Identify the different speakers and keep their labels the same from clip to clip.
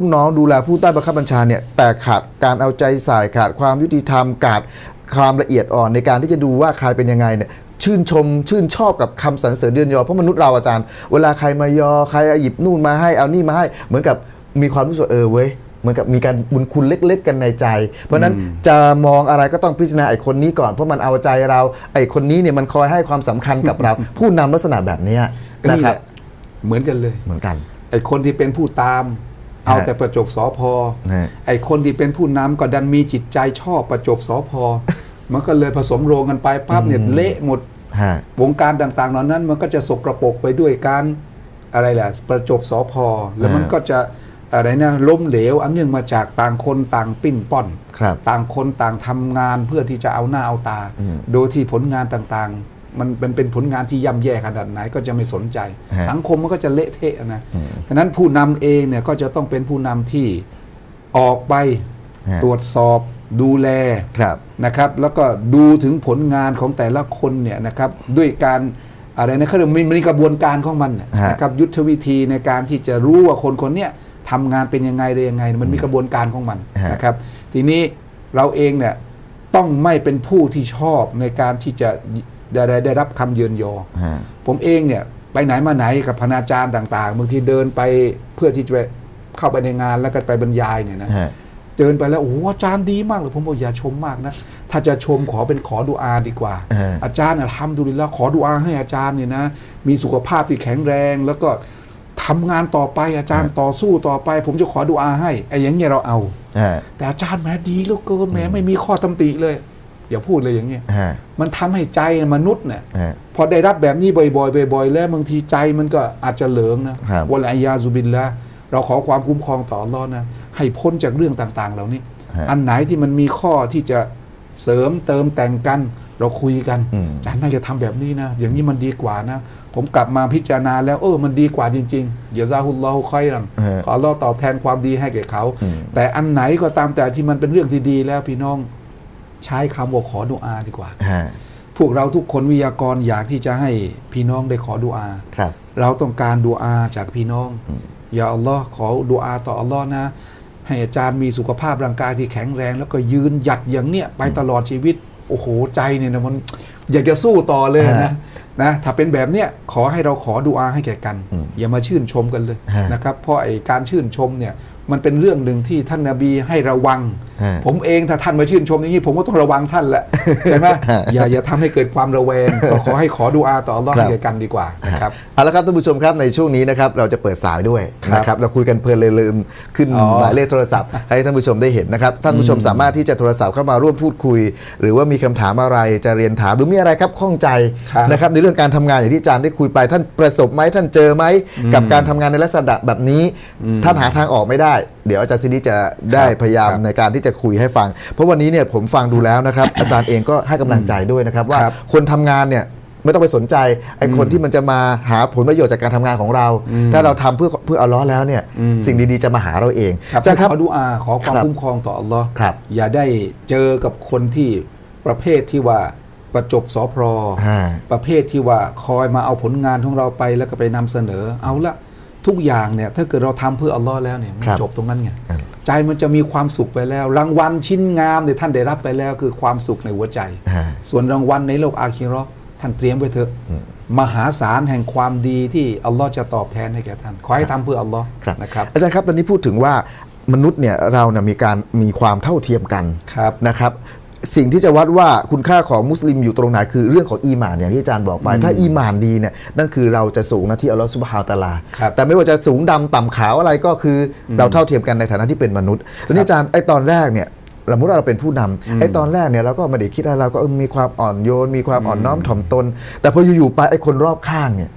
Speaker 1: ลูกน้องดูแลผู้ใต้บังคับบัญชาเนี่ยแต่ขาดการเอาใจใส่ขาดความยุติธรรมขาดความละเอียดอ่อนในการที่จะดูว่าใครเป็นยังไงเนี่ยชื่นชมชื่นชอบกับคำสรรเสริญเดือนยอเพราะมนุษย์เราอาจารย์ เวลาใครมายอใครหยิบนู่นมาให้เอานี่มาให้ เหมือนกับมีความรู้สึกเออเว้ยเหมือนกับมีการบุญคุณเล็ก ๆ กันในใจ เพราะฉะนั้นจะมองอะไรก็ต้องพิจารณาไอ้คนนี้ก่อนเพราะมันเอาใจเราไอ้คนนี้เนี่ยมันคอยให้ความสำคัญกับเรา ผู้นำลักษณะแบบเนี้ย
Speaker 2: ก็
Speaker 1: นะ
Speaker 2: นี่
Speaker 1: ค
Speaker 2: แห
Speaker 1: รับ
Speaker 2: ละเหมือนกันเลย
Speaker 1: เหมือนกัน
Speaker 2: ไอ้คนที่เป็นผู้ตาม เอา
Speaker 1: ฮะ
Speaker 2: แต่ประจบสอพอ
Speaker 1: ฮะ
Speaker 2: ไอ้คนที่เป็นผู้นำก็ดันมีจิตใจชอบประจบสอพอมันก็เลยผสมโรงกันไปปั๊บเนี่ยเละหมด
Speaker 1: ฮะ
Speaker 2: วงการต่างๆเหล่านั้นมันก็จะสกรปรกไปด้วยการอะไรแหละประจบสอพอแล้วมัน
Speaker 1: อ่า
Speaker 2: ก็จะอะไรนะล้มเหลว อันเนื่องมาจากต่างคนต่างปิ้นป้อน
Speaker 1: ครับ
Speaker 2: ต่างคนต่างทำงานเพื่อที่จะเอาหน้าเอาตา
Speaker 1: อืม
Speaker 2: โดยที่ผลงานต่างๆ มันเป็นเป็นผลงานที่ย่ำแย่ขนาดไหนก็จะไม่สนใจ
Speaker 1: ฮะ
Speaker 2: สังคมมันก็จะเละเทะนะ
Speaker 1: อืม
Speaker 2: ฉะนั้นผู้นำเองเนี่ยก็จะต้องเป็นผู้นำที่ออกไป
Speaker 1: ฮะ
Speaker 2: ตรวจสอบดูแล
Speaker 1: ครับ
Speaker 2: นะครับแล้วก็ดูถึงผลงานของแต่ละคนเนี่ยนะครับด้วยการอะไรนะเขาเรียกมันมีกระบวนการของมันน่ะ
Speaker 1: ฮะ
Speaker 2: นะครับยุทธวิธีในการที่จะรู้ว่าคนคนเนี้ยทำงานเป็นยังไงได้ยังไง มันมีกระบวนการของมัน
Speaker 1: ฮะ
Speaker 2: นะครับทีนี้เราเองเนี่ยต้องไม่เป็นผู้ที่ชอบในการที่จะ ได้ได้ได้รับคำเยือนยอ
Speaker 1: ฮะ
Speaker 2: ผมเองเนี่ยไปไหนมาไหนกับพนาจารย์ต่าง ๆบางทีเดินไปเพื่อที่จะไปเข้าไปในงานแล้วก็ไปบรรยายเนี่ยนะ
Speaker 1: ฮะ
Speaker 2: เดินไปแล้วโอ้โหอาจารย์ดีมากเลยผมบอกอย่าชมมากนะ ถ้าจะชมขอเป็นขอดูอาดีกว่า
Speaker 1: เออ
Speaker 2: อาจารย์อะทำดูดีแล้วขอดูอาให้อาจารย์เนี่ยนะ มีสุขภาพที่แข็งแรง แล้วก็ทำงานต่อไปอาจารย์ต่อสู้ต่อไป ผมจะขอดูอาให้ไอ้อย่างเงี้ยเราเอา
Speaker 1: ฮะ
Speaker 2: แต่อาจารย์แหมดีเหลือเกินแหมไม่มีข้อตำติเลย อย่าพูดเลยอย่างเงี้ย
Speaker 1: ฮะ
Speaker 2: มันทำให้ใจมนุษย์เนี่ย
Speaker 1: ฮะ
Speaker 2: พอได้รับแบบนี้บ่อยๆบ่อยๆแล้วบางทีใจมันก็อาจจะเหลิงนะครับวะลัยยาซุบินละเราขอความคุ้มครองต่ออัลเลอฮ์นะให้พ้นจากเรื่องต่าง ๆ เหล่านี้
Speaker 1: ฮะ
Speaker 2: อันไหนที่มันมีข้อที่จะเสริมเติมแต่งกัน เราคุยกัน
Speaker 1: อืม
Speaker 2: อาจารย์น่าจะทำแบบนี้นะ อย่างนี้มันดีกว่านะ ผมกลับมาพิจารณาแล้วเออมันดีกว่าจริงๆเดี๋ยวซาฮุลลอฮุคอยรัง
Speaker 1: ฮะ
Speaker 2: ขออัลเลอฮ์ตอบแทนความดีให้แก่เขา
Speaker 1: อืม
Speaker 2: แต่อันไหนก็ตามแต่ที่มันเป็นเรื่องที่ดีแล้วพี่น้อง ใช้คำว่าขอดุอาดีกว่า
Speaker 1: ฮะ
Speaker 2: พวกเราทุกคนวิทยากรอยากที่จะให้พี่น้องได้ขอดุอา
Speaker 1: ครับ
Speaker 2: เราต้องการดุอาจากพี่น้อง
Speaker 1: อืม
Speaker 2: อย่าอัลลอฮ์ขอดุอาต่ออัลลอฮ์นะ ให้อาจารย์มีสุขภาพร่างกายที่แข็งแรง แล้วก็ยืนหยัดอย่างเนี้ยไปตลอดชีวิต โอ้โหใจเนี่ยนะมันอยากจะสู้ต่อเลยนะนะถ้าเป็นแบบเนี้ยขอให้เราขอดุอาให้แก่กัน
Speaker 1: อืม
Speaker 2: อย่ามาชื่นชมกันเลย
Speaker 1: ฮะ
Speaker 2: นะครับเพราะไอ้การชื่นชมเนี่ย มันเป็นเรื่องหนึ่งที่ท่านนาบีให้ระวัง
Speaker 1: ฮะ
Speaker 2: ผมเองถ้าท่านมาชื่นชมอย่างนี้ผมก็ต้องระวังท่านแหละใช่ไหมอย่าอย่าทำให้เกิดความระแวงก็ขอให้ขอดูอาต่ออัลลอฮ์
Speaker 1: ครับ
Speaker 2: ให้แก่กันดีกว่านะครับ
Speaker 1: เอาละครับท่านผู้ชมครับในช่วงนี้นะครับเราจะเปิดสายด้วย
Speaker 2: ครับ
Speaker 1: นะครับเราคุยกันเพลินเลยลืมขึ้น
Speaker 2: อ๋อ
Speaker 1: หมายเลขโทรศัพท์ ให้ท่านผู้ชมได้เห็นนะครับท่านผู้ชมสามารถที่จะโทรศัพท์เข้ามาร่วมพูดคุย หรือว่ามีคำถามอะไรจะเรียนถามหรือมีอะไรครับข้องใจ
Speaker 2: ครับ
Speaker 1: นะครับในเรื่องการทำงานอย่างที่อาจารย์ได้คุยไป ท่านประสบไหมท่านเจอไหมกับการทำงานในลักษณะแบบนี้ ท่านหาทางออกไม่ได้เดี๋ยวอาจารย์ซินีจะได้
Speaker 2: ครับ
Speaker 1: พยายาม
Speaker 2: ครับ
Speaker 1: ในการที่จะคุยให้ฟัง เพราะวันนี้เนี่ยผมฟังดูแล้วนะครับ อาจารย์เองก็ให้กำลังใจด้วยนะครับว่า
Speaker 2: ครับ
Speaker 1: คนทำงานเนี่ยไม่ต้องไปสนใจไอ้คนที่มันจะมาหาผลประโยชน์จากการทำงานของเรา ถ้าเราทำเพื่อเพื่ออัลเลอฮ์แล้วเนี่ย
Speaker 2: อืม
Speaker 1: สิ่งดีๆจะมาหาเราเอง
Speaker 2: ครับ
Speaker 1: อาจารย์ครับ
Speaker 2: ขอดูอาขอความ
Speaker 1: ครับ
Speaker 2: คุ้มครองต่ออัลลอฮ์
Speaker 1: ครับ
Speaker 2: อย่าได้เจอกับคนที่ประเภทที่ว่าประจบสอพร
Speaker 1: อ่า
Speaker 2: ประเภทที่ว่าคอยมาเอาผลงานของเราไปแล้วก็ไปนำเสนอเอาละ ทุกอย่างเนี่ยถ้าเกิดเราทำเพื่ออัลลอฮ์แล้วเนี่ยมัน
Speaker 1: ครับ
Speaker 2: จบตรงนั้นไง
Speaker 1: ครับ
Speaker 2: ใจมันจะมีความสุขไปแล้ว รางวัลชิ้นงามเนี่ยท่านได้รับไปแล้วคือความสุขในหัวใจ
Speaker 1: อ่า
Speaker 2: ส่วนรางวัลในโลกอาคิเราะห์ท่านเตรียมไว้เถอะมหาศาลแห่งความดีที่อัลลอฮ์จะตอบแทนให้แก่ท่านขอให้ทำเพื่ออัลลอฮ์
Speaker 1: ครับ
Speaker 2: นะครับ
Speaker 1: อาจารย์ครับตอนนี้พูดถึงว่ามนุษย์เนี่ยเราเนี่ยมีการมีความเท่าเทียมกัน
Speaker 2: ครับ
Speaker 1: นะครับ สิ่งที่จะวัดว่าคุณค่าของมุสลิมอยู่ตรงไหนคือเรื่องของอีหมานอย่างที่อาจารย์บอกไป ถ้าอีหมานดีเนี่ยนั่นคือเราจะสูงนะที่อัลลอฮฺสุบฮาวะตะอาลา
Speaker 2: ครับ
Speaker 1: แต่ไม่ว่าจะสูงดำต่ำขาวอะไรก็คืออเราเท่าเทียมกันในฐานะที่เป็นมนุษย์ทีนี้อาจารย์ไอ้ตอนแรกเนี่ยสมมติว่าเราเป็นผู้นำไอ้ตอนแรกเนี่ยเราก็ไม่ได้คิดอะไรเราก็เออมีความอ่อนโยน มีความอ่อนน้อมถ่อมตน แต่พออยู่ๆไปไอ้คนรอบข้างเนี่ย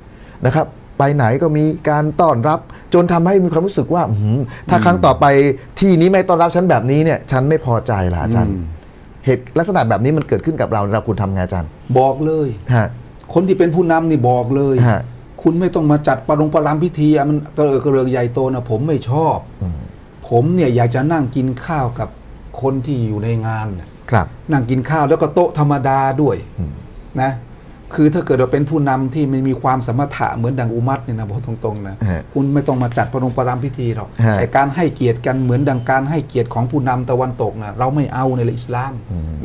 Speaker 1: นะครับ ไปไหนก็มีการต้อนรับ จนทำให้มีความรู้สึกว่าอื้อหือถ้าครั้งต่อไปที่นี้ไม่ต้อนรับฉันแบบนี้เนี่ยฉันไม่พอใจละอาจารย์
Speaker 2: อืม
Speaker 1: เหตุลักษณะแบบนี้มันเกิดขึ้นกับเราเราคุณทำไงอาจารย์
Speaker 2: บอกเลย
Speaker 1: ฮะ
Speaker 2: คนที่เป็นผู้นำนี่บอกเลย
Speaker 1: ฮะ
Speaker 2: คุณไม่ต้องมาจัดประรงประรำพิธีอะมันกระเอิกกระเริงใหญ่โตนะผมไม่ชอบ ผมเนี่ยอยากจะนั่งกินข้าวกับคนที่อยู่ในงานน่ะ
Speaker 1: ครับ
Speaker 2: นั่งกินข้าวแล้วก็โต๊ะธรรมดาด้วยนะ คือถ้าเกิดว่าเป็นผู้นำที่ไม่มีความสมถะเหมือนดังอุมัตเนี่ยนะบอกตรงๆนะ
Speaker 1: ฮะ
Speaker 2: คุณไม่ต้องมาจัดประนงประรามพิธีหรอก
Speaker 1: ฮะ
Speaker 2: ไอการให้เกียรติกันเหมือนดังการให้เกียรติของผู้นำตะวันตกนะเราไม่เอาในอิสลาม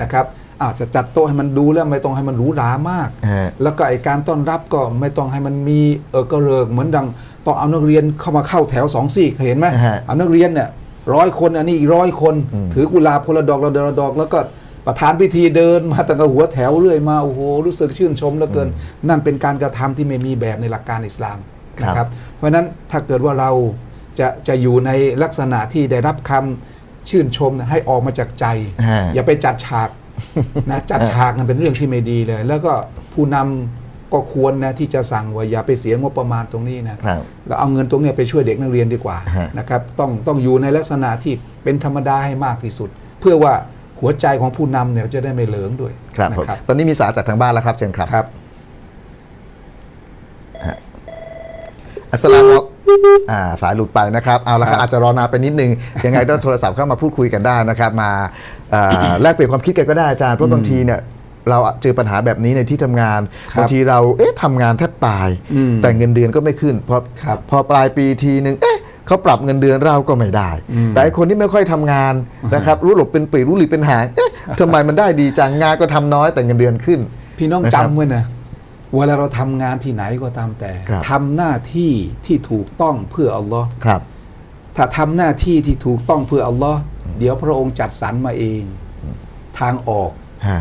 Speaker 2: นะครับอาจจะจัดโต๊ะให้มันดูแล้วไม่ต้องให้มันหรูหรามาก
Speaker 1: ฮะ
Speaker 2: แล้วก็ไอการต้อนรับก็ไม่ต้องให้มันมีเออกระเริกเหมือนดังต้องเอานักเรียนเข้ามาเข้าแถวสองซี่เห็นไหม
Speaker 1: ฮะ
Speaker 2: เอานักเรียนเนี่ยร้อยคนอันนี้อีกร้อยคน
Speaker 1: อืม
Speaker 2: ถือกุหลาบคนละดอกละดอกละดอกแล้วก็ ประธานพิธีเดินมาตั้งแต่หัวแถวเรื่อยมาโอ้โหรู้สึกชื่นชมเหลือเกิน นั่นเป็นการกระทำที่ไม่มีแบบในหลักการอิสลามนะครับ เพราะฉะนั้นถ้าเกิดว่าเราจะจะอยู่ในลักษณะที่ได้รับคำชื่นชมนะให้ออกมาจากใจ
Speaker 1: ฮะ
Speaker 2: อย่าไปจัดฉากนะจัดฉากนั้นเป็นเรื่องที่ไม่ดีเลย แล้วก็ผู้นำก็ควรนะที่จะสั่งว่าอย่าไปเสียงบประมาณตรงนี้นะครับแล้วเอาเงินตรงเนี้ยไปช่วยเด็กนักเรียนดีกว่า
Speaker 1: ฮะ
Speaker 2: นะครับต้องต้องอยู่ในลักษณะที่เป็นธรรมดาให้มากที่สุด เพื่อว่า หัวใจของผู้นำเนี่ยจะได้ไม่เหลิงด้วย
Speaker 1: ครับ
Speaker 2: นะ
Speaker 1: ผม
Speaker 2: ครับ
Speaker 1: ตอนนี้มีสายจากทางบ้านแล้วครับเชิญครับ
Speaker 2: ครับ
Speaker 1: อัสสลามุอ่าสายหลุดไปนะครับ เอาละครับ
Speaker 2: ครับ
Speaker 1: อาจจะรอนานไปนิดนึง ยังไงก็โทรศัพท์เข้ามาพูดคุยกันได้นะครับ มาเอ่อ แลกเปลี่ยนความคิดกันก็ได้อาจารย์ เพราะบางทีเนี่ยเราเจอปัญหาแบบนี้ในที่ทำงาน
Speaker 2: ครับ
Speaker 1: บางทีเราเอ๊ะทำงานแทบตาย
Speaker 2: อืม
Speaker 1: แต่เงินเดือนก็ไม่ขึ้นพอ
Speaker 2: ครับ
Speaker 1: พอปลายปีทีนึงเอ๊ะ เขาปรับเงินเดือนเราก็ไม่ได้
Speaker 2: อืม
Speaker 1: แต่ไอ้คนที่ไม่ค่อยทำงานนะครับรู้หลบเป็นปรีรู้หลีเป็นหางเอ๊ะทำไมมันได้ดีจังงานก็ทำน้อยแต่เงินเดือนขึ้น
Speaker 2: พี่น้อง
Speaker 1: นะครับ
Speaker 2: จำไว้นะเวลาเราทำงานที่ไหนก็ตามแต่
Speaker 1: ครับ
Speaker 2: ทำหน้าที่ที่ถูกต้องเพื่ออัลลอฮ์
Speaker 1: ครับ
Speaker 2: ถ้าทำหน้าที่ที่ถูกต้องเพื่ออัลลอฮ์เดี๋ยวพระองค์จัดสรรมาเอง ทางออก
Speaker 1: ฮะ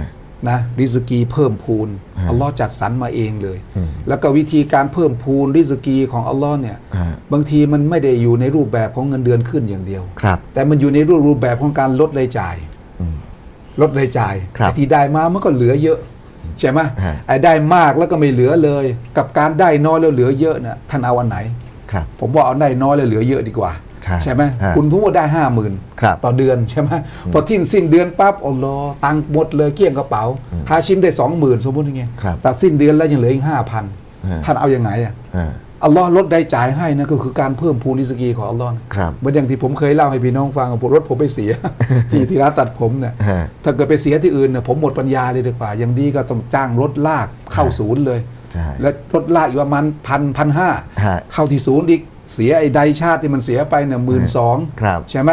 Speaker 2: นะริสกีเพิ่มพูน
Speaker 1: ฮะ
Speaker 2: อัลลอฮ์จัดสรรมาเองเลย
Speaker 1: อืม
Speaker 2: แล้วก็วิธีการเพิ่มพูนริสกีของอัลลอฮ์เนี่ย
Speaker 1: ฮะ
Speaker 2: บางทีมันไม่ได้อยู่ในรูปแบบของเงินเดือนขึ้นอย่างเดียว
Speaker 1: ครับ
Speaker 2: แต่มันอยู่ในรูปรูปแบบของการลดรายจ่าย
Speaker 1: อืม
Speaker 2: ลดรายจ่าย
Speaker 1: ครับ
Speaker 2: ไอ้ที่ได้มามันก็เหลือเยอะใช่ไหม
Speaker 1: ฮะ
Speaker 2: ไอ้ได้มากแล้วก็ไม่เหลือเลย กับการได้น้อยแล้วเหลือเยอะน่ะท่านเอาอันไหน
Speaker 1: ครับ
Speaker 2: ผมว่าเอาได้น้อยแล้วเหลือเยอะดีกว่า
Speaker 1: ใช่
Speaker 2: ไหม
Speaker 1: ฮะ
Speaker 2: คุณทุกว่าได้ห้าหมื่น
Speaker 1: ครับ
Speaker 2: ต่อเดือนใช่ไหมพอทิ้นสิ้นเดือนปั๊บอัลลอฮ์ตังค์หมดเลยเกลี้ยงกระเป๋าฮาชิมได้สองหมื่นสมมติอย่างเงี้ย
Speaker 1: ครับ
Speaker 2: แต่สิ้นเดือนแล้วยังเหลืออีกห้าพัน
Speaker 1: ฮะ
Speaker 2: ท่านเอาอยัางไงอะ
Speaker 1: ฮะ
Speaker 2: อัลลอฮ์ลดได้จ่ายให้นะก็คือการเพิ่มพูนริสกีของอัลลอฮ์นะครับเหมือนอย่างที่ผมเคยเล่าให้พี่น้องฟังผมรถผมไปเสีย ที่ที่ร้านตัดผมเนี่ย
Speaker 1: ฮะ
Speaker 2: ถ้าเกิดไปเสียที่อื่นเนี่ยผมหมดปัญญาเลยดีกว่าอย่างดีก็ต้องจ้างรถลากเข้าศูนย์เลย
Speaker 1: ใช่
Speaker 2: และรถลากอยู่ประมาณพันพันห้า
Speaker 1: ฮะ
Speaker 2: เข้าที่ศูนย์อีก เสียไอ้ไดชาติที่มันเสียไปเนี่ยหมื่นสอง
Speaker 1: ครับ
Speaker 2: ใช่ไหม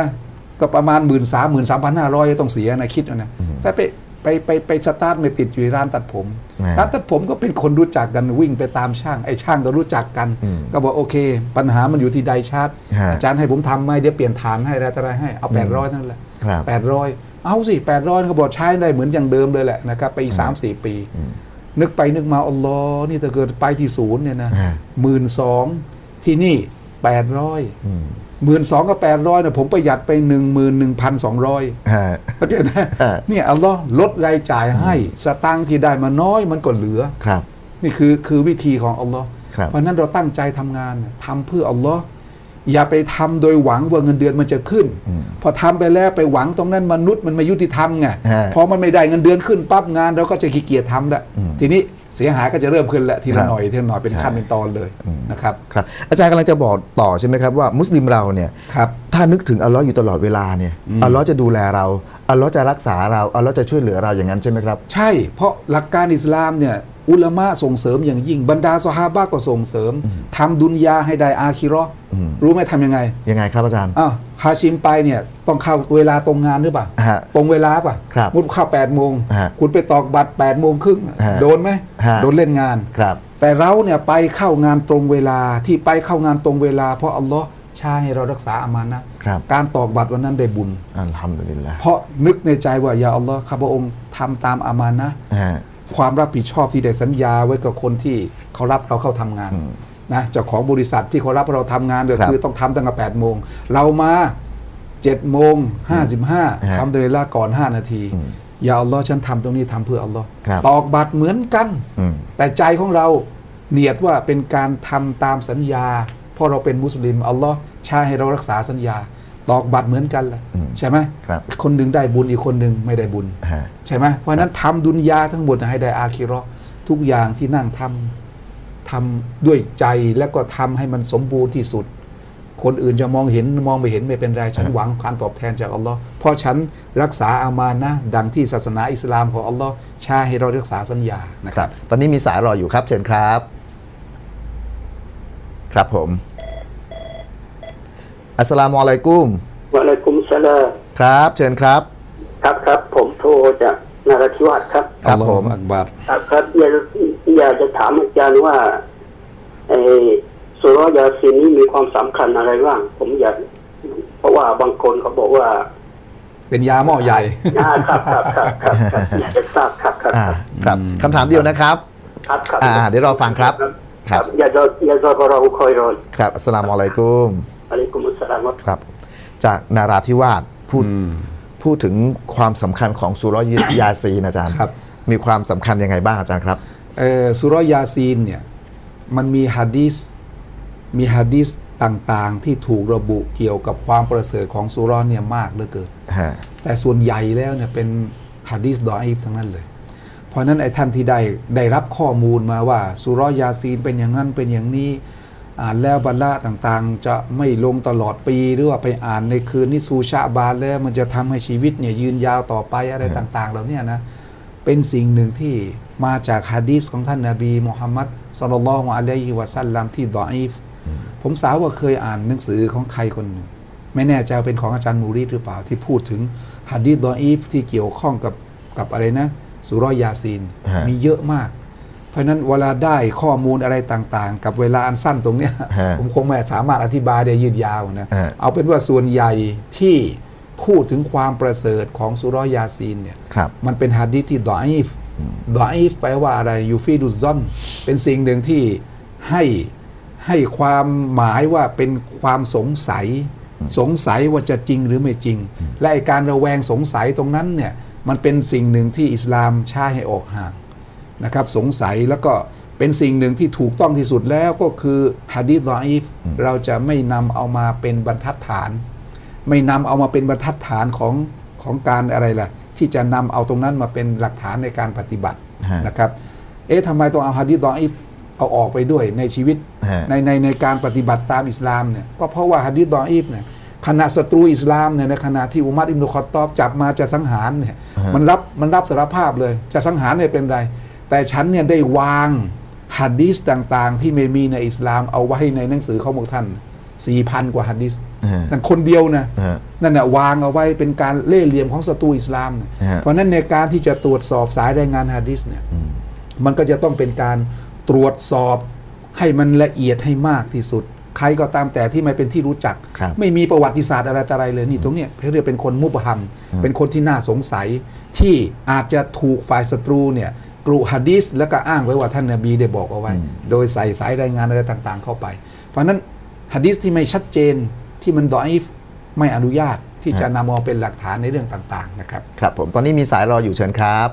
Speaker 2: ก็ประมาณหมื่นสามหมื่นสามพันห้าร้อยต้องเสียนะคิดเอานะแต่ไปไปไปไปสตาร์ทไม่ติดอยู่ในร้านตัดผม
Speaker 1: แหม่
Speaker 2: ร้านตัดผมก็เป็นคนรู้จักกันวิ่งไปตามช่าง ไอ้ช่างก็รู้จักกัน
Speaker 1: อืม
Speaker 2: ก็บอกโอเค ปัญหามันอยู่ที่ไดชาร์จ
Speaker 1: ฮะ
Speaker 2: อาจารย์ให้ผมทำไหมเดี๋ยวเปลี่ยนฐานให้อะไรต่ออะไรให้เอาแปดร้อยนั่นแหละ
Speaker 1: ครับ
Speaker 2: แปดร้อยเอาสิแปดร้อยเขาบอกใช้ได้เหมือนอย่างเดิมเลยแหละนะครับไปอีกสามสี่ปี นึกไปนึกมาอัลลอฮ์นี่ถ้าเกิดไปที่ศูนย์เนี่ยนะ
Speaker 1: ฮะ
Speaker 2: หมื่นสองที่นี่ แปดร้อย
Speaker 1: อืม
Speaker 2: หมื่นสองกับแปดร้อยเนี่ยผมประหยัดไปหนึ่งหมื่นหนึ่งพันสองร้อย
Speaker 1: ฮะ
Speaker 2: เข้าใจนะ
Speaker 1: เออ
Speaker 2: เนี่ยอัลลอฮ์ลดรายจ่ายให้สตังค์ที่ได้มาน้อยมันก็เหลือ
Speaker 1: ครับ
Speaker 2: นี่คือคือวิธีของอัลลอฮ์
Speaker 1: ครับ
Speaker 2: เพราะฉะนั้นเราตั้งใจทำงานเนี่ยทำเพื่ออัลลอฮ์อย่าไปทำโดยหวังว่าเงินเดือนมันจะขึ้น
Speaker 1: อืม
Speaker 2: พอทำไปแล้วไปหวังตรงนั้นมนุษย์มันไม่ยุติธรรมไง
Speaker 1: ฮะ
Speaker 2: พอมันไม่ได้เงินเดือนขึ้นปั๊บงานเราก็จะขี้เกียจทำละ
Speaker 1: อืม
Speaker 2: ทีนี้ เสียหายก็จะเริ่มขึ้นละที
Speaker 1: ครั
Speaker 2: ละ
Speaker 1: บ
Speaker 2: หน่อยทีละหน่อยเป็น
Speaker 1: ใช่
Speaker 2: ขั้นเป็นตอนเลยนะครับ
Speaker 1: ครับ อาจารย์กำลังจะบอกต่อใช่ไหมครับว่ามุสลิมเราเนี่ย
Speaker 2: ครับ
Speaker 1: ถ้านึกถึงอัลลอฮ์อยู่ตลอดเวลาเนี่ยอัลลอฮ์จะดูแลเราอัลลอฮ์จะรักษาเราอัลลอฮ์จะช่วยเหลือเราอย่างนั้นใช่ไหมครับ
Speaker 2: ใช่ เพราะหลักการอิสลามเนี่ย อุลามะส่งเสริมอย่างยิ่ง บรรดาสหาบะก็ส่งเสริมทำดุนยาให้ได้อาคิเราะห์
Speaker 1: อืม
Speaker 2: รู้ไหมทำยังไง
Speaker 1: ยังไงครับอาจารย์
Speaker 2: อ้าวฮาชิมไปเนี่ยต้องเข้าเวลาตรงงานหรือเปล่า
Speaker 1: ฮะ
Speaker 2: ตรงเวลาป่ะ
Speaker 1: ครับ
Speaker 2: มุดเข้า8ปดโมง
Speaker 1: ฮะ
Speaker 2: คุณไปตอกบัตร8ปดโมงครึ่ง
Speaker 1: ฮะ
Speaker 2: โดนไหม
Speaker 1: ฮะ
Speaker 2: โดนเล่นงาน
Speaker 1: ครับ
Speaker 2: แต่เราเนี่ยไปเข้างานตรงเวลาที่ไปเข้างานตรงเวลา เพราะอัลลอฮ์ใช้ให้เรารักษาอามานะครับการตอกบัตรวันนั้นได้บุญ
Speaker 1: อัลฮัมดุลิลละ
Speaker 2: เพราะนึกในใจว่าอย่าอัลลอฮ์ข้าพระองค์ทำตามอามานะ
Speaker 1: ฮะ
Speaker 2: ความรับผิดชอบที่ได้สัญญาไว้กับคนที่เขารับเราเข้าทำงานนะเจ้าของบริษัทที่เขารับเราทำงานก็
Speaker 1: ครับ
Speaker 2: คือต้องทำตั้งแต่แปดโมงเรามาเจ็ดโมงห้าสิบห้า
Speaker 1: ฮะ
Speaker 2: ทำโดยละก่อนห้านาที
Speaker 1: อืม
Speaker 2: อย่าอัลลอฮ์ฉันทำตรงนี้ทำเพื่ออัลลอฮ์
Speaker 1: ครับ
Speaker 2: ตอกบัตรเหมือนกัน
Speaker 1: อืม
Speaker 2: แต่ใจของเราเนียดว่าเป็นการทำตามสัญญาเพราะเราเป็นมุสลิมอัลลอฮ์ใช้ให้เรารักษาสัญญา ตอกบัตรเหมือนกันแหละ
Speaker 1: อืม
Speaker 2: ใช่ไหม
Speaker 1: ครับ
Speaker 2: คนหนึ่งได้บุญอีกคนหนึ่งไม่ได้บุญ
Speaker 1: ฮะ
Speaker 2: ใช่ไหมเพราะฉะนั้นทำดุนยาทั้งหมดให้ได้อาคิเราะห์ทุกอย่างที่นั่งทำทำด้วยใจแล้วก็ทำให้มันสมบูรณ์ที่สุด คนอื่นจะมองเห็นมองไม่เห็นไม่เป็นไร ฉันหวังการตอบแทนจากอัลลอฮ์เพราะฉันรักษาอามานะห์ดังที่ศาสนาอิสลามของอัลลอฮ์ชาให้เรารักษาสัญญานะ
Speaker 1: ค
Speaker 2: ค
Speaker 1: รั
Speaker 2: รับ
Speaker 1: บตอนนี้มีสายรออยู่ครับเชิญครับ ครับผม อัสสลามุอะลัยกุม
Speaker 3: วะอะลัยกุมสลาม
Speaker 1: ครับ เชิญครับ
Speaker 3: ครับครับ ผมโทรจากนราธิวาสครับ
Speaker 1: ครับ
Speaker 2: อัลลอฮ์
Speaker 1: ผม
Speaker 2: อักบัร
Speaker 3: ครับครับอยากอยากจะถามอาจารย์ว่าไอ้สุรยาซีนนี้มีความสำคัญอะไรบ้าง ผมอยาก เพราะว่าบางคนเขาบอกว่า
Speaker 2: เป็นยาหม้อใหญ่
Speaker 3: อ่าครับครับครับครับครับอยากจะทราบครับครับ
Speaker 1: อ่าครับคำถามเดียวนะครับ
Speaker 3: ครับครับ
Speaker 1: อ่าเดี๋ยวรอฟังครับ
Speaker 3: ค
Speaker 1: ครั
Speaker 3: รับบอย่ารออย่ารอรอคอยรอ
Speaker 1: ครับอัสสลามุอะลัยกุม
Speaker 3: อะลัยกุมุสสลาม
Speaker 1: ครับ จากนาราธิวาสพูด
Speaker 2: อืม
Speaker 1: พูดถึงความสำคัญของสุรยาซีนอาจารย์
Speaker 2: ครับ
Speaker 1: มีความสำคัญยังไงบ้างอาจารย์ครับ
Speaker 2: เอ่อสุรยาซีนเนี่ยมันมีฮะดีสมีฮะดีสต่างๆ ที่ถูกระบุเกี่ยวกับความประเสริฐของสุรเนี่ยมากเหลือเกิน
Speaker 1: ฮะ
Speaker 2: แต่ส่วนใหญ่แล้วเนี่ยเป็นฮะดีสดออีฟทั้งนั้นเลย เพราะฉะนั้นไอ้ท่านที่ได้ได้รับข้อมูลมาว่าสุรยาซีนเป็นอย่างนั้นเป็นอย่างนี้ อ่านแล้วบัลละต่างๆ จะไม่ลงตลอดปีหรือว่าไปอ่านในคืนนิสูชาบานแล้วมันจะทำให้ชีวิตเนี่ยยืนยาวต่อไปอะไรต่างๆเหล่าเนี้นะเป็นสิ่งหนึ่งที่มาจากฮะดีษของท่านนาบีมุฮัมมัดสุลลัลลอฮุอะลัยฮิวะสัลลัมที่ดออีฟผมสาวว่าเคยอ่านหนังสือของใครคนหนึ่ง ไม่แน่ใจว่าเป็นของอาจารย์มูริดหรือเปล่าที่พูดถึงฮะดีษดออีฟที่เกี่ยวข้องกับกับอะไรนะสุรอยาซีน
Speaker 1: ฮะ
Speaker 2: มีเยอะมาก เพราะฉะนั้นเวลาได้ข้อมูลอะไรต่างๆ กับเวลาอันสั้นตรงเนี้ย
Speaker 1: ฮะ
Speaker 2: ผมคงไม่สามารถอธิบายได้ยืดยาวนะ
Speaker 1: ฮะ
Speaker 2: เอาเป็นว่าส่วนใหญ่ที่พูดถึงความประเสริฐของสุรอยาซีนเนี่ย
Speaker 1: ครับ
Speaker 2: มันเป็นฮะดีษที่ดออีฟดออีฟแปลว่าอะไรยูฟีดุซอนเป็นสิ่งหนึ่งที่ให้ให้ความหมายว่าเป็นความสงสัย สงสัยว่าจะจริงหรือไม่จริง และไอ้การระแวงสงสัยตรงนั้นเนี่ยมันเป็นสิ่งหนึ่งที่อิสลามช่าให้ออกห่าง นะครับสงสัยแล้วก็เป็นสิ่งหนึ่งที่ถูกต้องที่สุดแล้วก็คือฮะดีษดออีฟเราจะไม่นำเอามาเป็นบรรทัดฐาน ไม่นำเอามาเป็นบรรทัดฐานของของการอะไรล่ะ ที่จะนำเอาตรงนั้นมาเป็นหลักฐานในการปฏิบัติ
Speaker 1: ฮะ
Speaker 2: นะครับเอ๊ะทำไมต้องเอาฮะดีษดออีฟเอาออกไปด้วยในชีวิต
Speaker 1: ฮะ
Speaker 2: ในในในการปฏิบัติตามอิสลามเนี่ยก็เพราะว่าฮะดีษดออีฟเนี่ยขณะศัตรูอิสลามเนี่ยในขณะที่อุมัรอิบนุคอตตอบจับมาจะสังหารเนี่ยมันรับมันรับสารภาพเลยจะสังหารไม่เป็นไร แต่ฉันเนี่ยได้วางฮะดีษต่างๆ ที่ไม่มีในอิสลามเอาไว้ในหนังสือของพวกท่านสี่พันกว่าฮะดีษ
Speaker 1: ฮะ
Speaker 2: นั่นคนเดียวนะ
Speaker 1: ฮะ
Speaker 2: นั่นน่ะวางเอาไว้เป็นการเล่ห์เหลี่ยมของศัตรูอิสลามเนี่ย
Speaker 1: ฮะ
Speaker 2: เพราะฉะนั้นในการที่จะตรวจสอบสายรายงานฮะดิษเนี่ยมันก็จะต้องเป็นการตรวจสอบให้มันละเอียดให้มากที่สุด ใครก็ตามแต่ที่ไม่เป็นที่รู้จัก
Speaker 1: ครับ
Speaker 2: ไม่มีประวัติศาสตร์อะไรต่ออะไรเลยนี่ตรงเนี้ยเขาเรียกเป็นคนมุบฮัมเป็นคนที่น่าสงสัยที่อาจจะถูกฝ่ายศัตรูเนี่ยก รุฮะดิษแล้วก็อ้างไว้ว่าท่านนบีได้บอกเอาไว้ โดยใส่สายรายงานอะไรต่างๆ เข้าไป เพราะฉะนั้นฮะดิษที่ไม่ชัดเจนที่มันดออีฟไม่อนุญาตที่จะนำมาเป็นหลักฐานในเรื่องต่างๆนะครับ
Speaker 1: ครับผมตอนนี้มีสายรออยู่เชิญครับ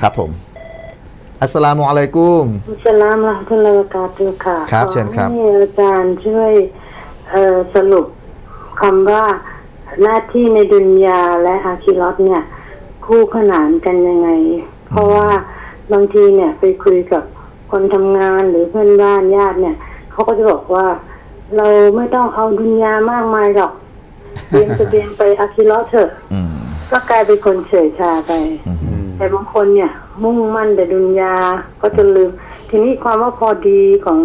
Speaker 1: ครับผม อัสสลามุอะลัยกุม
Speaker 4: อัสสลามละทุลลวะกาตุค่ะ
Speaker 1: ครับเชิญครับ
Speaker 4: ขอให้อาจารย์ช่วยเอ่อสรุปคำว่าหน้าที่ในดุนยาและอาคิรอตเนี่ย คู่ขนานกันยังไง เพราะว่าบางทีเนี่ยไปคุยกับคนทำงานหรือเพื่อนบ้านญาติเนี่ยเขาก็จะบอกว่า เราไม่ต้องเอาดุนยามากมายหรอกเรียนจะเรียนไปอาคิรอตเถอะ
Speaker 1: อืม
Speaker 4: ก็กลายเป็นคนเฉยชาไป แต่บางคนเนี่ย มุ่งมั่นแต่ดุนยาก็จะลืม ทีนี้ความว่าพอดีของ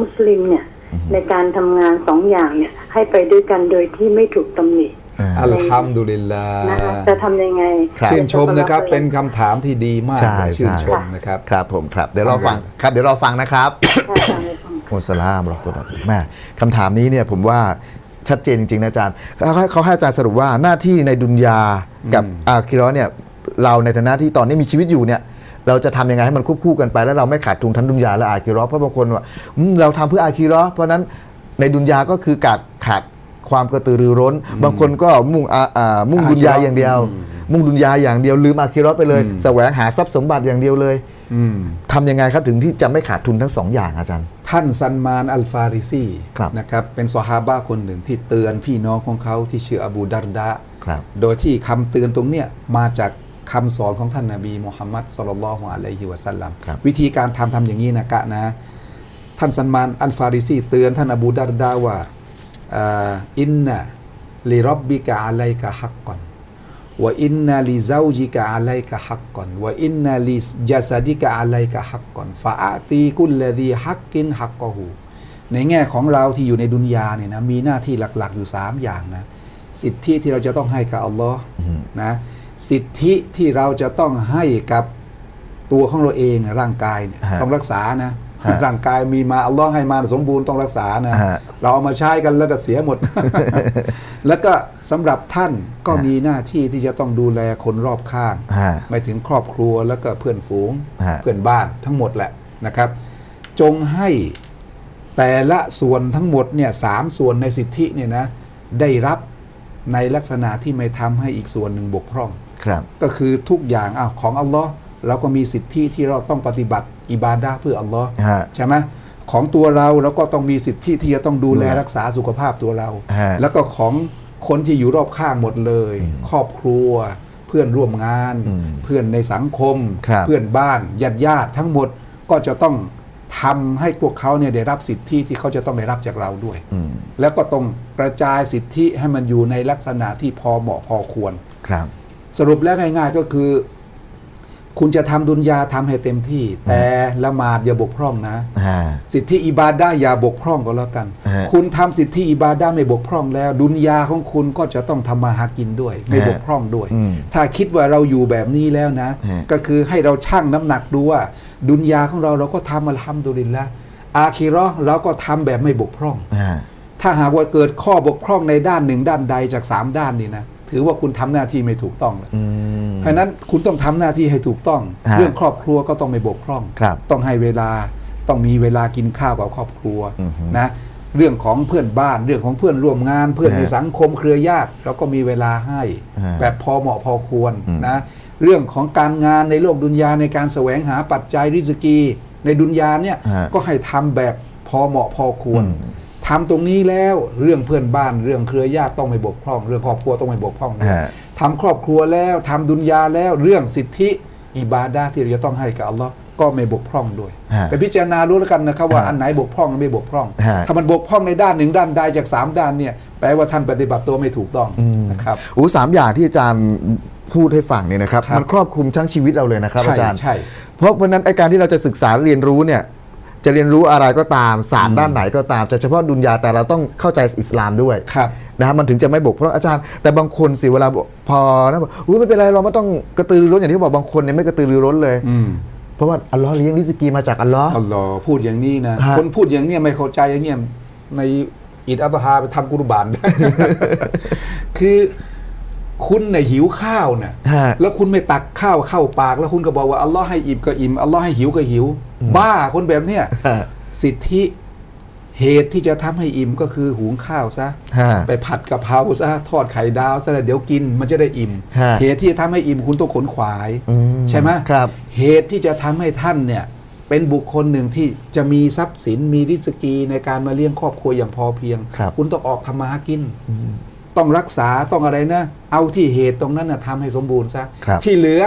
Speaker 4: มุสลิมเนี่ย ในการทำงานสองอย่างเนี่ย ให้ไปด้วยกันโดยที่ไม่ถูกตำหนิ
Speaker 1: อ่า
Speaker 2: อัลฮัมดุลิลลา
Speaker 4: นะคะ
Speaker 2: ห์
Speaker 4: จะทำยังไง
Speaker 1: ครับ
Speaker 2: ชื่นชมนะครับเป็นคำถามที่ดีมาก
Speaker 1: ใช่
Speaker 2: เลยชื่น
Speaker 1: ใช่
Speaker 2: ชมนะครับ
Speaker 1: ครับผมครับ เดี๋ยวเราฟังครับเดี๋ยวเราฟังนะครับ
Speaker 4: ค่ะอาจารย์
Speaker 1: โอสลามรอตัวเราแม่คำถามนี้เนี่ยผมว่าชัดเจนจริงๆนะอาจารย์เขาให้เขาให้อาจารย์สรุปว่าหน้าที่ในดุนยากับอาคิเราะห์เนี่ยเราในฐานะที่ตอนนี้มีชีวิตอยู่เนี่ยเราจะทำยังไงให้มันควบคู่กันไป แล้วเราไม่ขาดทุนทั้งดุนยาและอาคิเราะห์เพราะบางคนว่าอืมเราทำเพื่ออาคิเราะห์เพราะฉะนั้นในดุนยาก็คือขาดขาด ความกระตือรือร้น บางคนก็มุ่งอาอ่ามุ่งดุนยาอย่างเดียว มุ่งดุนยาอย่างเดียวลืมอาคิเราะห์ไปเลย แสวงหาทรัพย์สมบัติอย่างเดียวเลย
Speaker 2: อืม
Speaker 1: ทำยังไงครับถึงที่จะไม่ขาดทุนทั้งสองอย่างอาจารย์
Speaker 2: ท่านซันมานอัลฟาริซี
Speaker 1: ครับ
Speaker 2: นะครับเป็นซอฮาบะคนหนึ่งที่เตือนพี่น้องของเขาที่ชื่ออบูดารดะ
Speaker 1: ครับ
Speaker 2: โดยที่คำเตือนตรงเนี้ยมาจากคำสอนของท่านนาบีมุฮัมมัดสุลลัลลอฮุอะลัยฮิวะสัลลัม
Speaker 1: ครับ
Speaker 2: วิธีการทำทำอย่างนี้นะกะนะ ท่านซันมานอันฟาริซีเตือนท่านอบูดาร์ดาว่า อ่าอินนะลิรับบิกะอะลัยกะฮักก่อนวะอินนาลิซาจิกะอะลัยกะฮักก่อนวะอินนาลิจัสดิกะอะลัยกะฮักก่อนฟาอาตีกุลลดีฮักกินฮักกอฮูในแง่ของเราที่อยู่ในดุนยาเนี่ยนะมีหน้าที่หลักๆอยู่ 3 อย่างนะสิทธิที่เราจะต้องให้กับอัลลอฮ์นะสิทธิที่เราจะต้องให้กับตัวของเราเองร่างกายเนี่ย
Speaker 1: ฮะ
Speaker 2: ต้องรักษานะ
Speaker 1: ฮะ
Speaker 2: ร่างกายมีมาอัลลอฮ์ให้มาสมบูรณ์ต้องรักษานะ
Speaker 1: ฮะ
Speaker 2: เราเอามาใช้กันแล้วก็เสียหมด แล้วก็สำหรับท่านก็
Speaker 1: ฮะ
Speaker 2: มีหน้าที่ที่จะต้องดูแลคนรอบข้าง
Speaker 1: ฮะ
Speaker 2: หมายถึงครอบครัวแล้วก็เพื่อนฝูง
Speaker 1: ฮะ
Speaker 2: เพื่อนบ้านทั้งหมดแหละนะครับ จงให้แต่ละส่วนทั้งหมดเนี่ยสามส่วนในสิทธิเนี่ยนะได้รับในลักษณะที่ไม่ทำให้อีกส่วนหนึ่งบกพร่อง
Speaker 1: ครับ
Speaker 2: ก็คือทุกอย่างอ้าวของอัลลอฮ์เราก็มีสิทธิที่เราต้องปฏิบัติ อิบาดาเพื่ออัลลอฮ์
Speaker 1: ฮะ
Speaker 2: ใช่ไหมของตัวเราเราก็ต้องมีสิทธิที่จะต้องดูแล
Speaker 1: ดูแล
Speaker 2: รักษาสุขภาพตัวเรา
Speaker 1: ฮะ
Speaker 2: แล้วก็ของคนที่อยู่รอบข้างหมดเลย ครอบครัว เพื่อนร่วมงาน
Speaker 1: อืม
Speaker 2: เพื่อนในสังคม
Speaker 1: ครับ
Speaker 2: เพื่อนบ้านญาติญาติทั้งหมดก็จะต้องทำให้พวกเขาเนี่ยได้รับสิทธิที่เขาจะต้องได้รับจากเราด้วย
Speaker 1: อืม
Speaker 2: แล้วก็ต้องกระจายสิทธิให้มันอยู่ในลักษณะที่พอเหมาะพอควร
Speaker 1: ครับ
Speaker 2: สรุปแล้วง่ายๆก็คือ คุณจะทำดุนยาทำให้เต็มที่ แต่ละหมาดอย่าบกพร่องนะ
Speaker 1: ฮะ
Speaker 2: สิทธิอิบาดาอย่าบกพร่องก็แล้วกัน
Speaker 1: ฮะ
Speaker 2: คุณทำสิทธิอิบาดาไม่บกพร่องแล้ว ดุนยาของคุณก็จะต้องทำมาหากินด้วย ไม่
Speaker 1: ฮะ
Speaker 2: บกพร่องด้วย
Speaker 1: อืม
Speaker 2: ถ้าคิดว่าเราอยู่แบบนี้แล้วนะ
Speaker 1: ฮะ
Speaker 2: ก็คือให้เราชั่งน้ำหนักดูว่า ดุนยาของเราเราก็ทำมาทำดุลินละอาคิเราะห์เราก็ทำแบบไม่บกพร่อง
Speaker 1: ฮะ
Speaker 2: ถ้าหากว่าเกิดข้อบกพร่องในด้านหนึ่งด้านใดจากสามด้านนี่นะ ถือว่าคุณทำหน้าที่ไม่ถูกต้องแล้ว
Speaker 1: อืม
Speaker 2: เพราะฉะนั้นคุณต้องทำหน้าที่ให้ถูกต้อง
Speaker 1: ฮะ
Speaker 2: เรื่องครอบครัวก็ต้องไม่บกพร่อง
Speaker 1: ครับ
Speaker 2: ต้องให้เวลาต้องมีเวลากินข้าวกับครอบครัว
Speaker 1: อือฮึ
Speaker 2: นะเรื่องของเพื่อนบ้านเรื่องของเพื่อนร่วมงาน เพื่อน
Speaker 1: ฮะ
Speaker 2: ในสังคมเครือญาติเราก็มีเวลาให้
Speaker 1: ฮะ
Speaker 2: แบบพอเหมาะพอควร
Speaker 1: อืม
Speaker 2: นะเรื่องของการงานในโลกดุนยาในการแสวงหาปัจจัยริสกี ในดุนยาเนี่ย
Speaker 1: ฮะ
Speaker 2: ก็ให้ทำแบบพอเหมาะพอควร
Speaker 1: อืม
Speaker 2: ทำตรงนี้แล้วเรื่องเพื่อนบ้านเรื่องเครือญาติต้องไม่บกพร่อง เรื่องครอบครัวต้องไม่บกพร่องด้วย
Speaker 1: ฮะ
Speaker 2: ทำครอบครัวแล้วทำดุนยาแล้วเรื่องสิทธิอิบาดาที่เราจะต้องให้กับอัลลอฮ์ก็ไม่บกพร่องด้วย
Speaker 1: ฮะ
Speaker 2: ไปพิจารณาดูแล้วกันนะครับว่า
Speaker 1: ฮะ
Speaker 2: อันไหนบกพร่องอันไม่บกพร่อง
Speaker 1: ฮะ
Speaker 2: ถ้ามันบกพร่องในด้านหนึ่งด้านใดจากสามด้านเนี่ยแปลว่าท่านปฏิบัติตัวไม่ถูกต้อง
Speaker 1: อืม
Speaker 2: นะครับ
Speaker 1: โอ้สามอย่างที่อาจารย์พูดให้ฟังเนี่ยนะครับ
Speaker 2: ครับ
Speaker 1: มันครอบคลุมทั้งชีวิตเราเลยนะครับ
Speaker 2: ใช่
Speaker 1: อาจารย์
Speaker 2: ใช่
Speaker 1: เพราะเพราะฉะนั้นไอการที่เราจะศึกษาเรียนรู้เนี่ย จะเรียนรู้อะไรก็ตามศาสตร์ด้านไหนก็ตามจะเฉพาะดุนยาแต่เราต้องเข้าใจอิสลามด้วย
Speaker 2: ครับ
Speaker 1: นะครับมันถึงจะไม่บกเพราะอาจารย์ แต่บางคนสิเวลาบอกพอนะบอกอุ้ยไม่เป็นไรเราไม่ต้องกระตือรือร้นอย่างที่บอกบางคนเนี่ยไม่กระตือรือร้นเลย
Speaker 2: อืม
Speaker 1: เพราะว่าอัลลอฮ์เลี้ยงริสกีมาจากอัลลอฮ์
Speaker 2: อัลลอฮ์พูดอย่างนี้นะ
Speaker 1: ฮะ
Speaker 2: คนพูดอย่างเนี้ยไม่เข้าใจอย่างเนี้ยในอิดอัตฮาไปทำกุรบานได้คือคุณเนี่ยหิวข้าวเนี่ย
Speaker 1: ฮะ
Speaker 2: แล้วคุณไม่ตักข้าวเข้าปาก แล้วคุณก็บอกว่าอัลลอฮ์ให้อิ่มก็อิ่มอัลลอฮ์ให้หิวก็หิว บ้าคนแบบเนี้ย
Speaker 1: ฮะ
Speaker 2: สิทธิเหตุที่จะทำให้อิ่มก็คือหุงข้าวซะ
Speaker 1: ฮะ
Speaker 2: ไปผัดกะเพราซะทอดไข่ดาวซะแล้วเดี๋ยวกินมันจะได้อิ่ม
Speaker 1: ฮะ
Speaker 2: เหตุที่จะทำให้อิ่มคุณต้องขนขวาย
Speaker 1: อืม
Speaker 2: ใช่ไหม
Speaker 1: ครับ
Speaker 2: เหตุที่จะทำให้ท่านเนี่ยเป็นบุคคลหนึ่งที่จะมีทรัพย์สินมีริสกีในการมาเลี้ยงครอบครัวอย่างพอเพียง
Speaker 1: ครับ
Speaker 2: ณต้องออกทำมาหากิน ต้องรักษาต้องอะไรนะ เอาที่เหตุตรงนั้นนะทำให้สมบูรณ์ซะ
Speaker 1: ครับ
Speaker 2: ที่เหลือ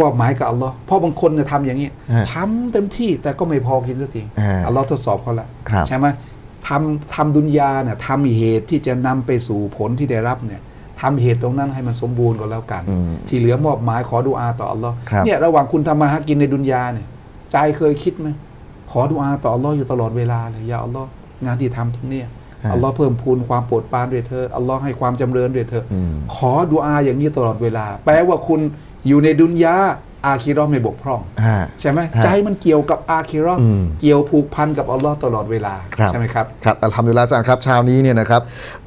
Speaker 2: มอบหมายกับอัลลอฮ์เพราะบางคนเนี่ยทำอย่างนี้
Speaker 1: ฮะ
Speaker 2: ทำเต็มที่แต่ก็ไม่พอกินสักที
Speaker 1: ฮะ
Speaker 2: อัลลอฮ์ทดสอบเขาละ
Speaker 1: ครับ
Speaker 2: ใช่ไหมทำทำดุนยาเนี่ยทำเหตุที่จะนำไปสู่ผลที่ได้รับเนี่ยทำเหตุตรงนั้นให้มันสมบูรณ์ก็แล้วกัน
Speaker 1: อืม
Speaker 2: ที่เหลือมอบหมายขอดุอาต่ออัลลอฮ์
Speaker 1: ครับ
Speaker 2: เนี่ยระหว่างคุณทำมาหากินในดุนยาเนี่ยใจเคยคิดไหมขอดุอาต่ออัลลอฮ์อยู่ตลอดเวลาเลยอย่าอัลลอฮ์งานที่ทำตรงเนี้ย
Speaker 1: ฮะ
Speaker 2: อัลลอฮ์เพิ่มพูนความโปรดปรานด้วยเธออัลลอฮ์ให้ความจำเริญด้วยเธออ
Speaker 1: ม
Speaker 2: ขอดุอาอย่างนี้ตลอดเวลา แปลว่าคุณอยู่ในดุนยา อาคิเราะห์ไม่บกพร่อง
Speaker 1: ฮะ
Speaker 2: ใช่ไหม
Speaker 1: ฮะ
Speaker 2: ใจมันเกี่ยวกับอาคิเราะห์
Speaker 1: อืม
Speaker 2: เกี่ยวผูกพันกับอัลลอฮ์ตลอดเวลา
Speaker 1: ครับ
Speaker 2: ใช่ไหมครับ
Speaker 1: ครับอัลฮัมดุลิลละอาจารย์ครับเช้านี้เนี่ยนะครับ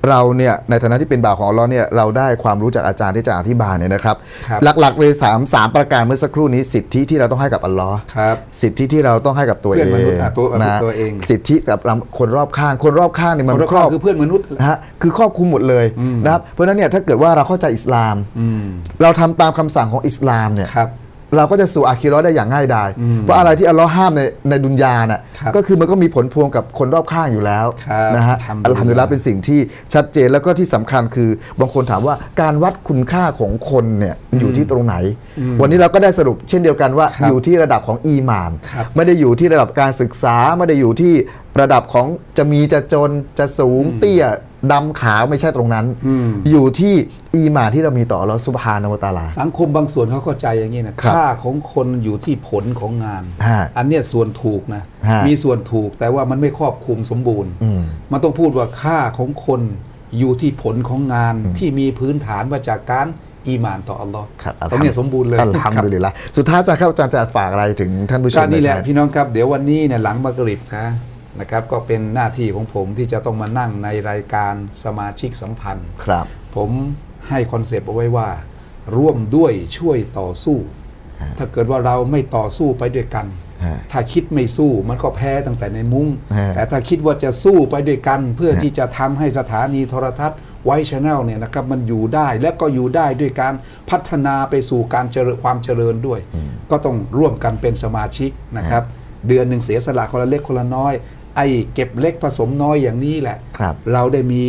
Speaker 1: เราเนี่ยในฐานะที่เป็นบ่าวของอัลเลอฮ์เนี่ยเราได้ความรู้จากอาจารย์ที่จะอธิบายเนี่ยนะครับ
Speaker 2: ครับ
Speaker 1: หลักๆเลยสามสามประการเมื่อสักครู่นี้สิทธิที่เราต้องให้กับอัลลอฮ์
Speaker 2: ครับ
Speaker 1: สิทธิที่เราต้องให้กับตัว
Speaker 2: เพื่
Speaker 1: เอ
Speaker 2: อน
Speaker 1: ง
Speaker 2: มนุษย์อะตัว
Speaker 1: นะ
Speaker 2: ตัวเอง
Speaker 1: สิทธิกับคนรอบข้างคนรอบข้างเนี่ย
Speaker 2: ค
Speaker 1: มัน
Speaker 2: นรอบ
Speaker 1: คร
Speaker 2: ข้า
Speaker 1: องบ
Speaker 2: คือเพื่อนมนุษย์
Speaker 1: นะฮะคือครอบคลุมหมดเลย
Speaker 2: อืม
Speaker 1: นะครับเพราะฉะนั้นเนี่ยถ้าเกิดว่าเราเข้าใจอิสลาม
Speaker 2: อืม
Speaker 1: เราทำตามคำสั่งของอิสลามเนี่ย
Speaker 2: ครับ
Speaker 1: เราก็จะสู่อาคิเราะห์ได้อย่างง่ายดาย
Speaker 2: อืม
Speaker 1: เพราะอะไรที่อัลลอฮ์ห้ามในในดุนยาน่ะ
Speaker 2: ครับ
Speaker 1: ก็คือมันก็มีผลพวงกับคนรอบข้างอยู่แล้ว
Speaker 2: ครับ
Speaker 1: นะฮะ
Speaker 2: อั
Speaker 1: อั
Speaker 2: ล
Speaker 1: ล
Speaker 2: ฮั
Speaker 1: ฮั
Speaker 2: ม
Speaker 1: ม
Speaker 2: ดุ
Speaker 1: ดุ
Speaker 2: ลิ
Speaker 1: ลิ
Speaker 2: ล
Speaker 1: ล
Speaker 2: ละ
Speaker 1: ละเป็นสิ่งที่ชัดเจนแล้วก็ที่สำคัญคือบางคนถามว่าการวัดคุณค่าของคนเนี่ยอยู่ที่ตรงไหน วันนี้เราก็ได้สรุปเช่นเดียวกันว่า
Speaker 2: ครับ
Speaker 1: อยู่ที่ระดับของอีหมาน
Speaker 2: ครับ
Speaker 1: ไม่ได้อยู่ที่ระดับการศึกษาไม่ได้อยู่ที่ระดับของจะมีจะจนจะสูงเตี้ย ดำขาวไม่ใช่ตรงนั้น
Speaker 2: อืม
Speaker 1: อยู่ที่อีหมานที่เรามีต่ออัลลอฮ์ซุบฮานะฮูวะตะอาลา
Speaker 2: สังคมบางส่วนเขาเข้าใจอย่างนี้นะครับค่าของคนอยู่ที่ผลของงาน
Speaker 1: ฮะ
Speaker 2: อันเนี้ยส่วนถูกนะ
Speaker 1: ฮะ
Speaker 2: มีส่วนถูกแต่ว่ามันไม่ครอบคลุมสมบูรณ์
Speaker 1: อืม
Speaker 2: มันต้องพูดว่าค่าของคนอยู่ที่ผลของงานที่มีพื้นฐานมาจากการอีหมานต่ออัลลอฮ์
Speaker 1: ครับ
Speaker 2: ตรงเนี้ยสมบูรณ์เลย
Speaker 1: อัลฮัมดุลิลละสุดท้ายอาจารย์ครับอาจารย์จะฝากอะไรถึงท่านผู้ช
Speaker 2: ก็
Speaker 1: ม
Speaker 2: นี่แหละ
Speaker 1: ไม
Speaker 2: พี่น้องครับเดี๋ยววันนี้เนี่ยหลังมักริบนะ นะครับก็เป็นหน้าที่ของผมที่จะต้องมานั่งในรายการสมาชิกสัมพันธ์
Speaker 1: ครับ
Speaker 2: ผมให้คอนเซปต์เอาไว้ว่า ร่วมด้วยช่วยต่อสู้ถ้าเกิดว่าเราไม่ต่อสู้ไปด้วยกัน
Speaker 1: ฮะ
Speaker 2: ถ้าคิดไม่สู้มันก็แพ้ตั้งแต่ในมุง้ง
Speaker 1: ฮะ
Speaker 2: แต่ถ้าคิดว่าจะสู้ไปด้วยกัน เพื่อที่จะทำให้สถานีโทรทัศน์ไวชแนลเนี่ยนะครับมันอยู่ได้และก็อยู่ได้ด้วยการพัฒนาไปสู่การเจริญความเจริญด้วย ก็ต้องร่วมกันเป็นสมาชิกนะครับ เดือนหนึ่งเสียสละคนละเล็กคนละน้อย ไอ้เก็บเล็กผสมน้อยอย่างนี้แหละ
Speaker 1: ครับ
Speaker 2: เราได้มี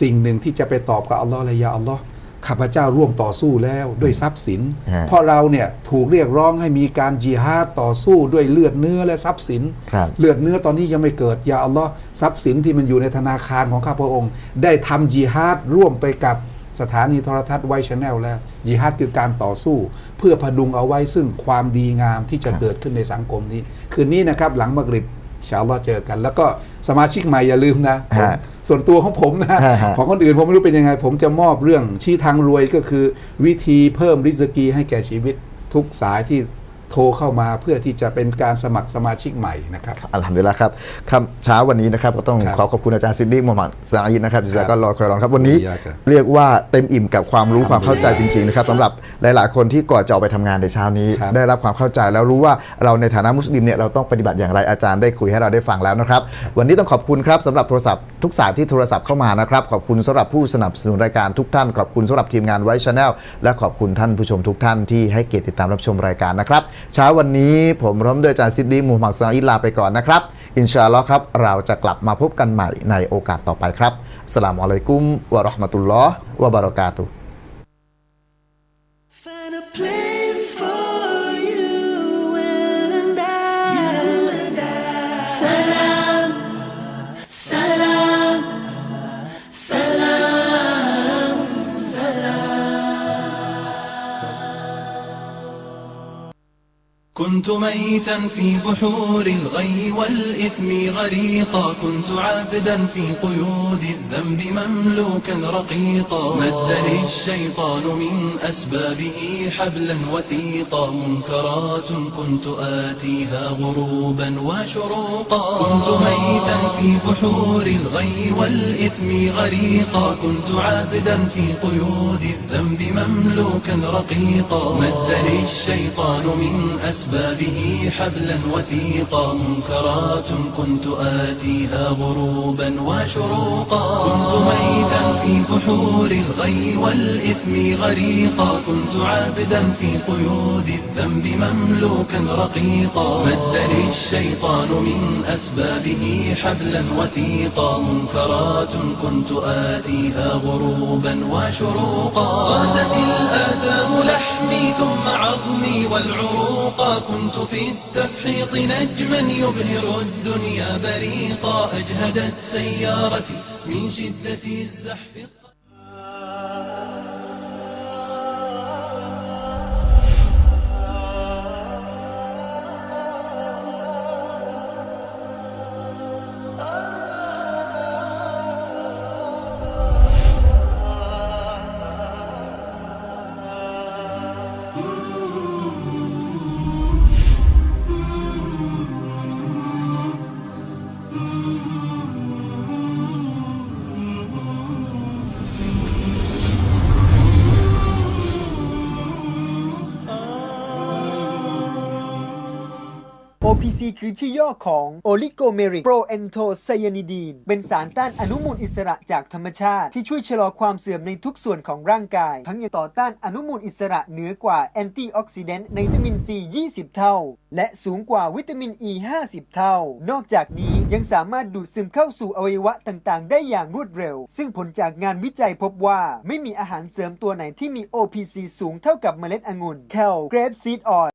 Speaker 2: สิ่งหนึ่งที่จะไปตอบกับอัลลอฮ์และยาอัลลอฮ์ข้าพเจ้าร่วมต่อสู้แล้วด้วยทรัพย์สิน
Speaker 1: ฮะ
Speaker 2: เพราะเราเนี่ยถูกเรียกร้องให้มีการจิฮาดต่อสู้ด้วยเลือดเนื้อและทรัพย์สิน
Speaker 1: ครับ
Speaker 2: เลือดเนื้อตอนนี้ยังไม่เกิดยาอัลลอฮ์ทรัพย์สินที่มันอยู่ในธนาคารของข้าพระองค์ ได้ทำจิฮาดร่วมไปกับสถานีโทรทัศน์ไวชแนลแล้วจิฮาดคือการต่อสู้ เพื่อพดุงเอาไว้ซึ่งความดีงามที่จะเกิดขึ้นในสังคมนี้ คืนนี้นะครับหลังมักริบ อินชาอัลลอฮ์เจอกัน แล้วก็สมาชิกใหม่อย่าลืมนะผม
Speaker 1: ฮะ
Speaker 2: ส่วนตัวของผมนะ
Speaker 1: ฮะฮะ
Speaker 2: ของคนอื่นผมไม่รู้เป็นยังไง ผมจะมอบเรื่องชี้ทางรวยก็คือ วิธีเพิ่มริสกีให้แก่ชีวิตทุกสายที่ โทรเข้ามาเพื่อที่จะเป็นการสมัครสมาชิกใหม่นะครับ
Speaker 1: อัลฮัมดุลิลละครับคำเช้าวันนี้นะครับก็ต้อง
Speaker 2: ครับ
Speaker 1: ขอขอบคุณอาจารย์ซิดดี้มูฮัมหมัดซาอิดนะครับจิซาก็รอคอยรอนครับวันนี้
Speaker 2: ขอบคุณครับ
Speaker 1: เรียกว่าเต็มอิ่มกับความรู้ความเข้าใจจริงๆนะครับสำหรับหลายๆ คนที่ก่อนจะออกไปทำงานในเช้านี้
Speaker 2: ครับ
Speaker 1: ได้รับความเข้าใจแล้วรู้ว่าเราในฐานะมุสลิมเนี่ยเราต้องปฏิบัติอย่างไรอาจารย์ได้คุยให้เราได้ฟังแล้วนะครับ วันนี้ต้องขอบคุณครับสำหรับโทรศัพท์ทุกสายที่โทรศัพท์เข้ามานะครับขอบคุณสำหรับผู้สนับสนุนรายการทุกท่าน ขอบคุณสำหรับทีมงานไว้ชาแนลและขอบคุณท่านผู้ชมทุกท่านที่ให้เกียรติติดตามรับชมรายการนะครับเช้าวันนี้ผมพร้อมด้วยอาจารย์ซิดดีมูฮัมหมัดซาอิลาไปก่อนนะครับ อินชาอัลลอฮ์ครับ เราจะกลับมาพบกันใหม่ในโอกาสต่อไปครับสลามอะลัยกุมวะราะห์มะตุลลอฮ์วะบารอกาตุ
Speaker 5: كنت ميتا في بحور الغي والإثم غريقا. كنت عابدا في قيود الذنب مملوكا رقيقا. مدني الشيطان من أسبابه حبلا وثيقا. منكرات كنت آتيها غروبا وشروقا. كنت ميتا في بحور الغي والإثم غريقا. كنت عابدا في قيود الذنب مملوكا رقيقا. مدني الشيطان من أسبابه حبلا وثيقا منكرات كنت آتيها غروبا وشروقا كنت ميتا في بحور الغي والإثم غريقا كنت عابدا في قيود الذنب مملوكا رقيقا مدني الشيطان من أسبابه حبلا وثيقا منكرات كنت آتيها غروبا وشروقا غازت الآثام لحمي ثم عظمي كنت في التفحيط نجما يبهر الدنيا بريقا أجهدت سيارتي من شدة الزحف.
Speaker 6: OPC คือชื่อย่อของ Oligomeric Proanthocyanidine เป็นสารต้านอนุมูลอิสระจากธรรมชาติ ที่ช่วยชะลอความเสื่อมในทุกส่วนของร่างกาย ทั้งยังต่อต้านอนุมูลอิสระเหนือกว่าแอนตี้ออกซิเดนต์ในวิตามิน C 20 เท่า และสูงกว่าวิตามิน E 50 เท่า นอกจากนี้ยังสามารถดูดซึมเข้าสู่อวัยวะต่างๆ ได้อย่างรวดเร็ว ซึ่งผลจากงานวิจัยพบว่าไม่มีอาหารเสริมตัวไหนที่มี OPC สูงเท่ากับเมล็ดองุ่น Cal Grape Seed Oil